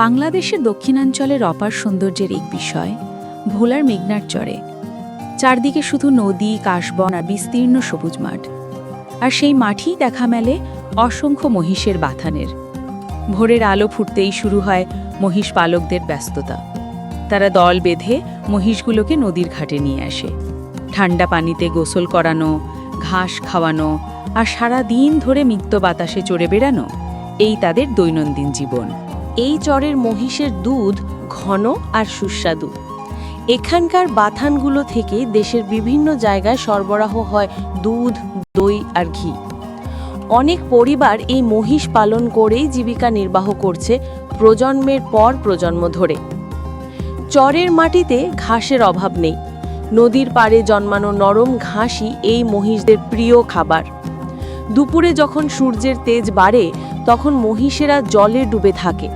বাংলাদেশের দক্ষিণাঞ্চলের অপার সৌন্দর্যের এক বিষয়, ভোলার মেঘনার চরে। চারদিকে শুধু নদী, কাশবন আর বিস্তীর্ণ সবুজ মাঠ। আর সেই মাঠই দেখা মেলে অসংখ্য মহিষের বাথানের। ভোরের আলো ফুটতেই শুরু হয় মহিষ পালকদের ব্যস্ততা। তারা দল বেঁধে মহিষগুলোকে নদীর ঘাটে নিয়ে আসে। ঠান্ডা পানিতে গোসল করানো, ঘাস খাওয়ানো আর সারা দিন ধরে মিত্ত বাতাসে চড়ে বেড়ানো, এই তাদের দৈনন্দিন জীবন। এই চরের মহিষের দুধ ঘন আর সুস্বাদু। এখানকার বাথানগুলো থেকে দেশের বিভিন্ন জায়গায় সরবরাহ হয় দুধ, দই আর ঘি। অনেক পরিবার এই মহিষ পালন করেই জীবিকা নির্বাহ করছে প্রজন্মের পর প্রজন্ম ধরে। চরের মাটিতে ঘাসের অভাব নেই। নদীর পাড়ে জন্মানো নরম ঘাসই এই মহিষদের প্রিয় খাবার। দুপুরে যখন সূর্যের তেজ বাড়ে, তখন মহিষেরা জলে ডুবে থাকে।